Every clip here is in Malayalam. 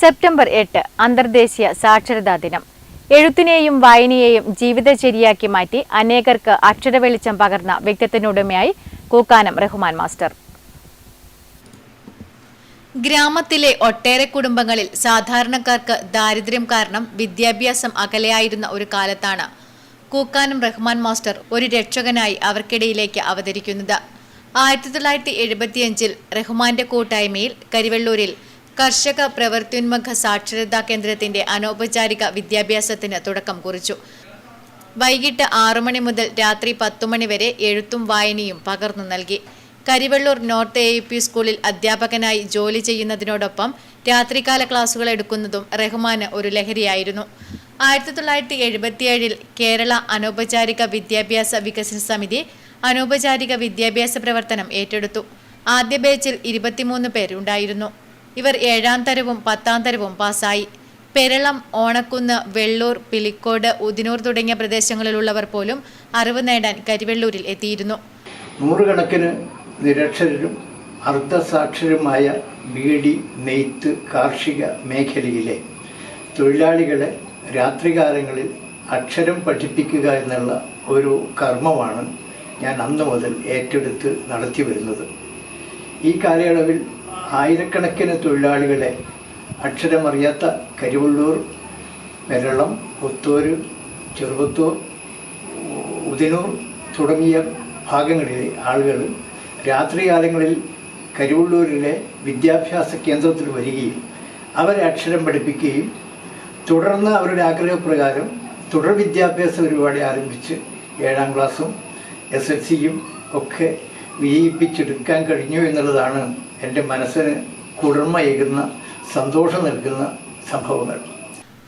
സെപ്റ്റംബർ എട്ട് അന്തർദേശീയ സാക്ഷരതാ ദിനം. എഴുത്തിനെയും വായനയെയും ജീവിതചര്യയാക്കി മാറ്റി അനേകർക്ക് അക്ഷരവെളിച്ചം പകർന്ന വ്യക്തിത്വനുടമയായി കൂക്കാനം റഹ്മാൻ മാസ്റ്റർ. ഗ്രാമത്തിലെ ഒട്ടേറെ കുടുംബങ്ങളിൽ സാധാരണക്കാർക്ക് ദാരിദ്ര്യം കാരണം വിദ്യാഭ്യാസം അകലെയായിരുന്ന ഒരു കാലത്താണ് കൂക്കാനം റഹ്മാൻ മാസ്റ്റർ ഒരു രക്ഷകനായി അവർക്കിടയിലേക്ക് അവതരിക്കുന്നത്. ആയിരത്തി തൊള്ളായിരത്തി എഴുപത്തിയഞ്ചിൽ റഹ്മാന്റെ കൂട്ടായ്മയിൽ കരിവെള്ളൂരിൽ കർഷക പ്രവൃത്യുന്മുഖ സാക്ഷരതാ കേന്ദ്രത്തിന്റെ അനൗപചാരിക വിദ്യാഭ്യാസത്തിന് തുടക്കം കുറിച്ചു. വൈകിട്ട് ആറു മണി മുതൽ രാത്രി പത്തു മണി വരെ എഴുത്തും വായനയും പകർന്നു നൽകി. കരിവള്ളൂർ നോർത്ത് എ പി സ്കൂളിൽ അധ്യാപകനായി ജോലി ചെയ്യുന്നതിനോടൊപ്പം രാത്രികാല ക്ലാസുകൾ എടുക്കുന്നതും റഹ്മാന് ഒരു ലഹരിയായിരുന്നു. ആയിരത്തി തൊള്ളായിരത്തി എഴുപത്തിയേഴിൽ കേരള അനൗപചാരിക വിദ്യാഭ്യാസ വികസന സമിതി അനൗപചാരിക വിദ്യാഭ്യാസ പ്രവർത്തനം ഏറ്റെടുത്തു. ആദ്യ ബാച്ചിൽ ഇരുപത്തിമൂന്ന് പേരുണ്ടായിരുന്നു. ഇവർ ഏഴാം തരവും പത്താം തരവും പാസ്സായി. പെരളം ഓണക്കുന്ന് വെള്ളൂർ പിലിക്കോട് ഉദിനൂർ തുടങ്ങിയ പ്രദേശങ്ങളിലുള്ളവർ പോലും അറിവ് നേടാൻ കരിവെള്ളൂരിൽ എത്തിയിരുന്നു. നൂറുകണക്കിന് നിരക്ഷരരും അർദ്ധസാക്ഷരമായ ബീഡി നെയ്ത്ത് കാർഷിക മേഖലയിലെ തൊഴിലാളികളെ രാത്രികാലങ്ങളിൽ അക്ഷരം പഠിപ്പിക്കുക എന്നുള്ള ഒരു കർമ്മമാണ് ഞാൻ അന്ന് മുതൽ ഏറ്റെടുത്ത് നടത്തി വരുന്നത് ഈ കാലയളവിൽ ആയിരക്കണക്കിന് തൊഴിലാളികളെ അക്ഷരമറിയാത്ത കരിവള്ളൂർ വെരളം പുത്തൂര് ചെറുപത്തൂർ ഉദിനൂർ തുടങ്ങിയ ഭാഗങ്ങളിലെ ആളുകൾ രാത്രികാലങ്ങളിൽ കരിവള്ളൂരിലെ വിദ്യാഭ്യാസ കേന്ദ്രത്തിൽ വരികയും അവരെ അക്ഷരം പഠിപ്പിക്കുകയും തുടർന്ന് അവരുടെ ആഗ്രഹപ്രകാരം തുടർ വിദ്യാഭ്യാസ പരിപാടി ആരംഭിച്ച് ഏഴാം ക്ലാസ്സും എസ് എൽ സിയും ഒക്കെ വിജയിപ്പിച്ചെടുക്കാൻ കഴിഞ്ഞു എന്നുള്ളതാണ് എന്റെ മനസ്സിന് കുളിർമയേകുന്ന സന്തോഷം നൽകുന്ന സംഭവങ്ങൾ.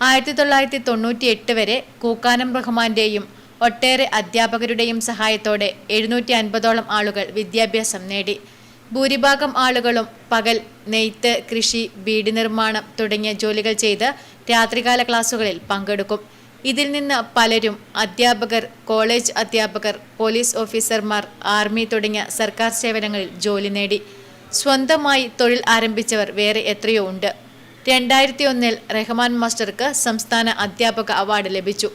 ആയിരത്തി തൊള്ളായിരത്തി തൊണ്ണൂറ്റി എട്ട് വരെ കൂക്കാനം റഹ്മാന്റെയും ഒട്ടേറെ അധ്യാപകരുടെയും സഹായത്തോടെ എഴുന്നൂറ്റി അൻപതോളം ആളുകൾ വിദ്യാഭ്യാസം നേടി. ഭൂരിഭാഗം ആളുകളും പകൽ നെയ്ത്ത് കൃഷി വീട് നിർമ്മാണം തുടങ്ങിയ ജോലികൾ ചെയ്ത് രാത്രികാല ക്ലാസുകളിൽ പങ്കെടുക്കും. ഇതിൽ നിന്ന് പലരും അധ്യാപകർ കോളേജ് അധ്യാപകർ പോലീസ് ഓഫീസർമാർ ആർമി തുടങ്ങിയ സർക്കാർ സേവനങ്ങളിൽ ജോലി നേടി. സ്വന്തമായി തൊഴിൽ ആരംഭിച്ചവർ വേറെ എത്രയോ ഉണ്ട്. രണ്ടായിരത്തി ഒന്നിൽ റഹ്മാൻ മാസ്റ്റർക്ക് സംസ്ഥാന അധ്യാപക അവാർഡ് ലഭിച്ചു.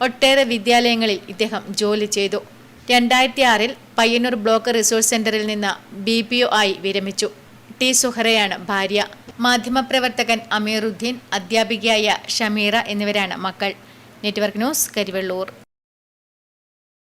ഒട്ടേറെ വിദ്യാലയങ്ങളിൽ ഇദ്ദേഹം ജോലി ചെയ്തു. രണ്ടായിരത്തി ആറിൽ പയ്യന്നൂർ ബ്ലോക്ക് റിസോഴ്സ് സെന്ററിൽ നിന്ന് ബി പി ഒ ആയി വിരമിച്ചു. ടി സുഹറയാണ് ഭാര്യ. മാധ്യമപ്രവർത്തകൻ അമീറുദ്ദീൻ അധ്യാപികയായ ഷമീറ എന്നിവരാണ് മക്കൾ. Network news Karivellur.